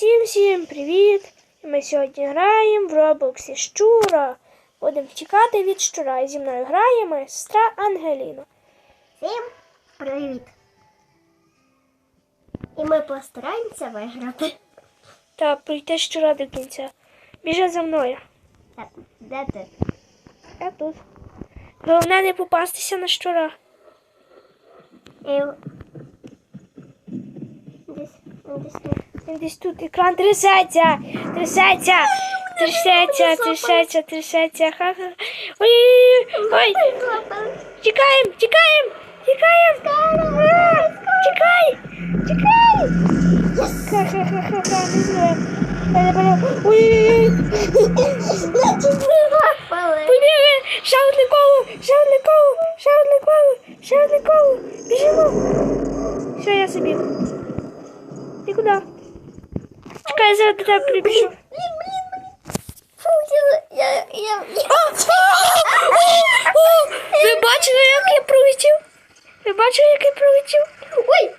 Всім всім привіт! Ми сьогодні граємо в Роблоксі Щура. Будемо втікати від щура. І зі мною грає моя сестра Ангеліна. Всім привіт! І ми постараємося виграти. Та прийти щура до кінця. Біжи за мною. Так, де ти? Я тут. Головне не попастися на щура. І... Десь, десь. Він десь тут екран трясеться, трясеться, трясеться, трясеться, трясеться. Ха-ха. Ой, ой, тікаємо, тікаємо. А, Тікай, тікай. Ха-ха-ха-ха, не знаю. Ой-ой-ой. Побігли! Ще одне коло! Ще одне коло! Ще одне! Біжимо! Все, я собі. Ти куди? Тебе прибіжу. Я, я, Ви бачили, як я пролетів? Ви бачили, як я пролетів? Ой!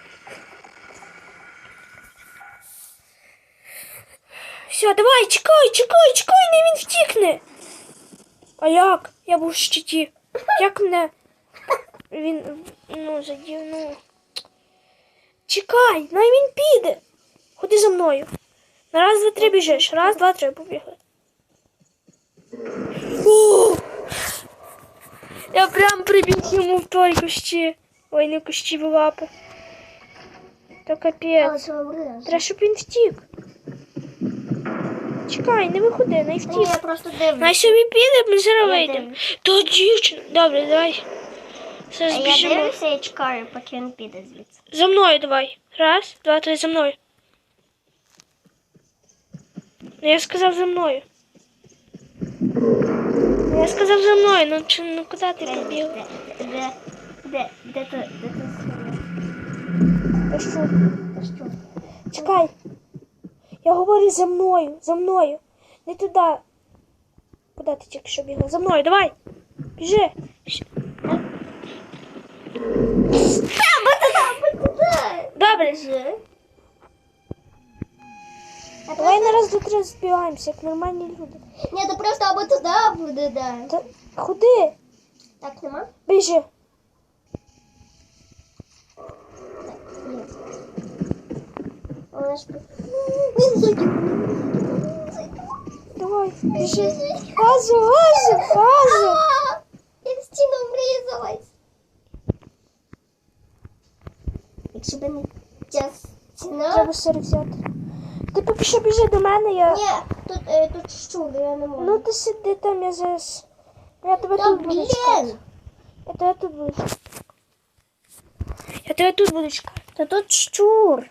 Все, давай, чекай, чекай, чекай, не він втікне. А як? Я був в щиті. Як мене? Він ну задів, ну. Чекай, най він піде. Ходи за мною. Раз, два, три біжиш. Раз, два, три, побігли. О! Я прям прибіг йому в той кущі. Ой, не кущі в лапи. То капець. Треба, щоб він втік. Чекай, не виходи, не втік. Я просто дивлюсь. Най собі піде, ми зараз вийдемо. То дівчина. Добре, давай. Зараз Я дивлюся і чекаю, поки він піде звідси. За мною давай. Раз, два, три, за мною. Ну, я сказав за мною. Ну, Я сказав за мною, ну чи ну куди ти побіг? де, де, де, де де сховав? Та що? Що? Чекай. Я говорю за мною, за мною. Не туди. Куди ти тільки що бігла? За мною, давай. Біжи. Щ- Добре. Біжи. Давай на раз до три збігаємося, як нормальні люди. Ні, то просто або туди, або туди. Та ходи, Так, нема? біжи. Ні. Вона ж... Він зайде. Давай, біжи. Газу, газу, газу. А, Я в стіну врізалась. Якщо б не ця стіна... Треба сири взяти. Що біжи до мене, я. Ні, тут, е, тут щур, я не можу. Ну ти сиди там, я зараз. Я тебе Та тут буду чекати. Я тебе тут буду чекати. Я тебе тут буду чекати. Та тут щур.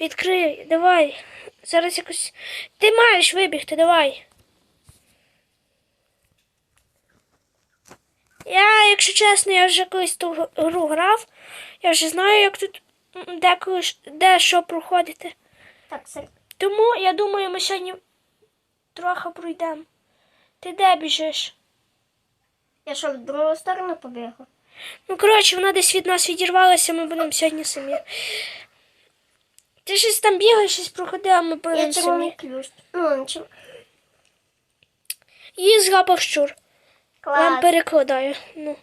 Відкрий, давай. Зараз якось. Ти маєш вибігти, давай. Я, якщо чесно, я вже колись ту гру грав. Я вже знаю, як тут деколи ж- де що проходити. Так, сер... Тому я думаю, ми сьогодні трохи пройдемо. Ти де біжиш? Я що, в другу сторону побігла? Ну, коротше, вона десь від нас відірвалася, ми будемо сьогодні самі. Ти щось там бігаєш, щось проходив, а ми будемо самі. ключ. Ну, нічого. Її згапав щур. Вам перекладаю. Ну.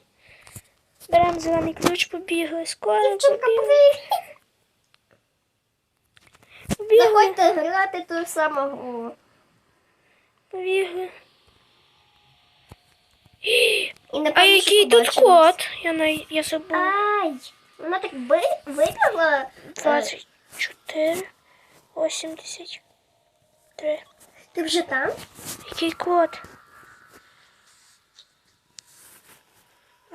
Беремо зелений ключ, побігли. Скоро побігли. Побігли. Заходьте грати ту саму гру. Побігли. І А який тут код? Я, на... я забув. Ай! Вона так би... вибігла. 24, 83. Ти вже там? Який код?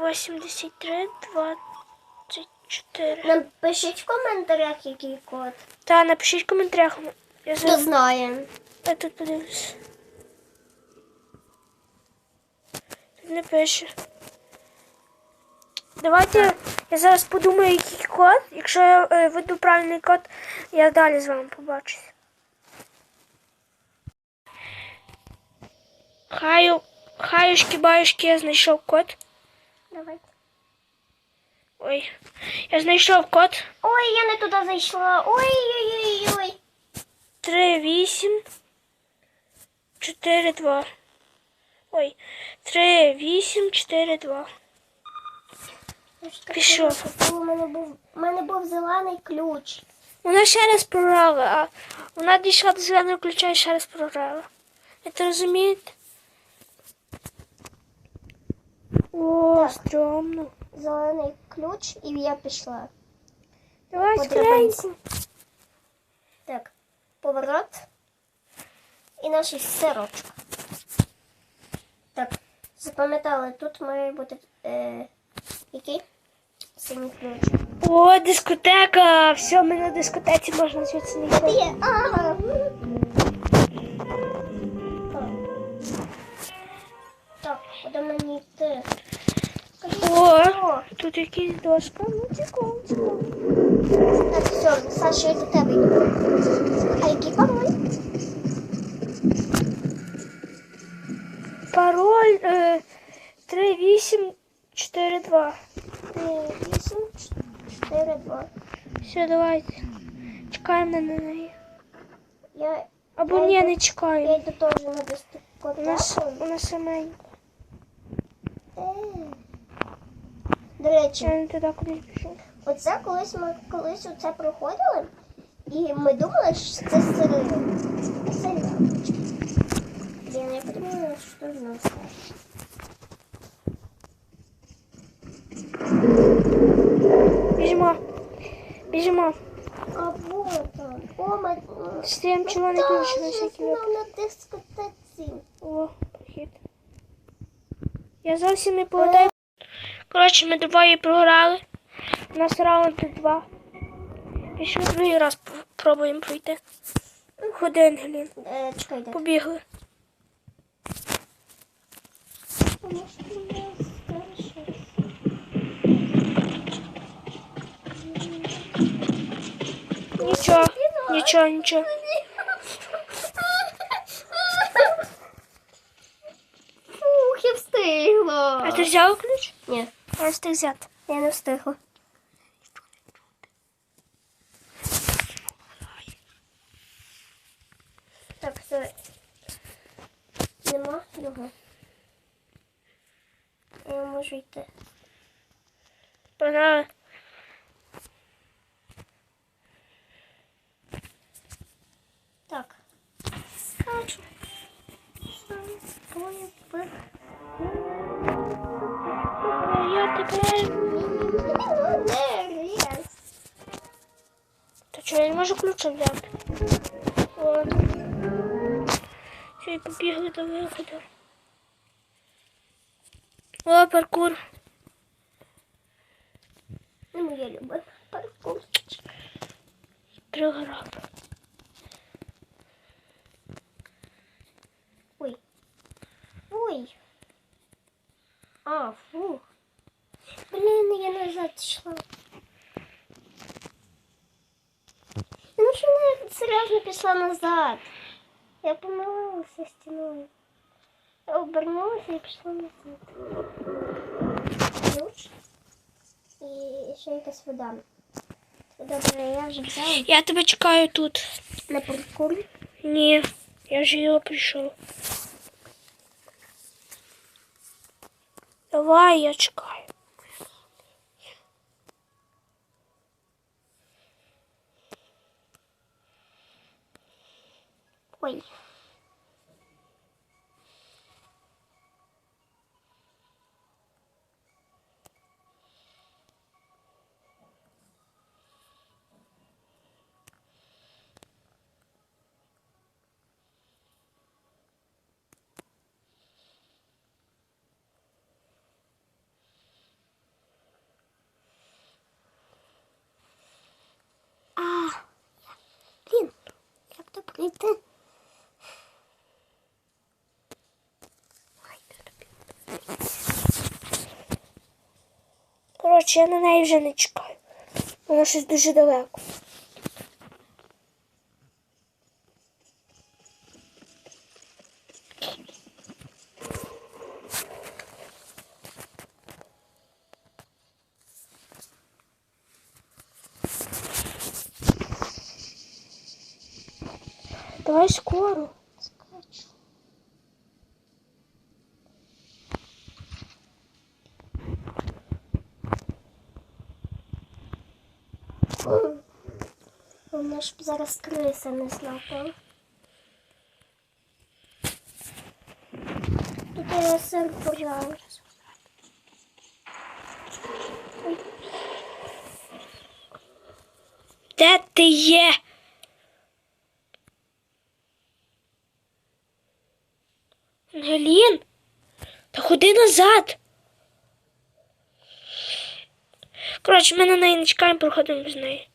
83, 24. Напишіть в коментарях, який код. Та напишіть в коментарях. Я Хто зараз знає. я тут подивлюсь. Тут не пише. Давайте я зараз подумаю, який код. Якщо я е, веду правильний код, я далі з вами побачусь. Хаю, хаюшки, баюшки, я знайшов код. Давайте. Ой. Я знайшов код. Ой, я не туди зайшла. Ой-ой-ой-ой. 3, 8, 4, 2. Ой. 3, 8, 4, 2. Пішов. У мене був, у мене був зелений ключ. Вона ще раз програла, а вона дійшла до зеленого ключа і ще раз програла. Ви це розумієте? О, стрьомно. Зелений ключ, і я пішла. Давай скоренько. Так, поворот. І наш сирочок. Так, запам'ятали, тут має бути е, який? Синій ключ. О, дискотека! Все, ми на дискотеці можна звідси не йти. Ага. тут якісь дошка. Ну, цікаво, цікаво. Так, все, Саша, я до тебе йду. А який пароль? Пароль е, 3842. 8, 4, 2. Все, давайте. Чекаємо на неї. Я, Або Я ні, йду- не я чекаємо. йду теж на У нас, дискотеку. у нас саменько. Е. До речі, Я не туди кудись пішов. оце колись ми колись оце проходили, і ми думали, що це сири. А це яблучки. Блін, я подумала, що нам скаже. Біжимо. Біжимо. А вот он. О, ми... Стаємо червоний ключ на всякий випадок. на дискотеці. О, похід. Я зовсім не пам'ятаю. Коротше, ми двоє програли. У нас раунд два. І ще другий раз пробуємо пройти. Ходи, Ангелін. Е, чекай, де? Побігли. Нічого, нічого, нічого. Фух, я встигла. А ти взяв Я не встиг взяти. я не встигла. Так, все. Нема його. Я можу йти. Погнали. Та чого я не можу ключа взяти? Ладно. Все, і побігли до виходу. О, паркур. Не моя любов. Паркур. Програв. Ой. Ой. А, фу Блін, я назад йшла. Ну що я серйозно пішла назад? Я помилилася стіною. Я обернулася і пішла назад. Ключ. І ще якась вода. Добре, я вже взяла Я тебе чекаю тут. на паркурі. Ні, я вже його прийшов. Давай, я чекаю. хоча я на неї вже не чекаю. Вона щось дуже далеко. Давай скоро. Ж зараз криса не злапала. Тут я сир пожалуй. Де ти є? Ангелін? Та ходи назад. Коротше, ми на неї не чекаємо, проходимо без неї.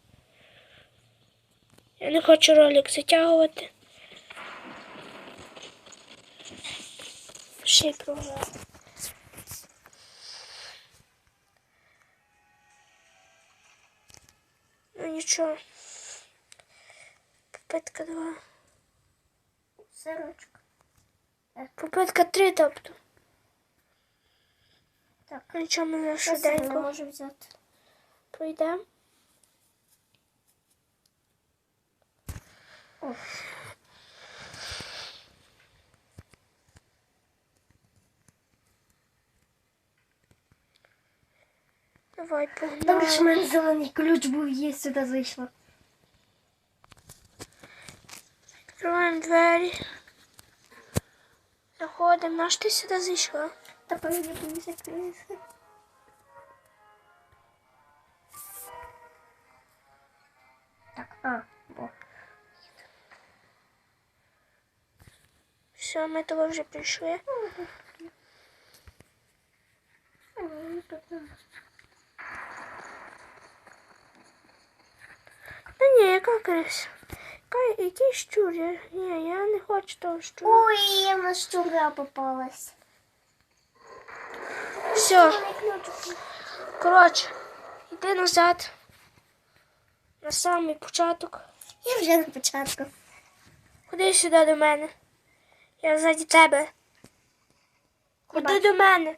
Я не хочу ролик затягувати. Ще й. Ну нічого. Попитка два. Сирочка. Попитка три, тобто. Так, Ну нічого, ми не швиденько можу взяти. пройдемо. Давай Добре, що в погнали. мене зелений ключ був, є сюди зайшла. Відкриваємо двері. Заходимо. Наш ти сюди зайшла? Та поїдемося криси. Так, а, Все, ми того вже прийшли. Та ні, яка крис? Який щур? Я, ні, я не хочу того щура. Ой, я на щура попалась. Все, коротше, йди назад. На самий початок. Я вже на початку. Ходи сюди до мене. Я ззаді тебе. Куди до мене.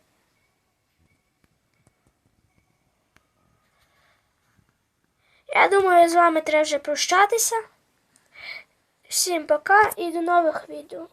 Я думаю, з вами треба вже прощатися. Всім пока і до нових відео.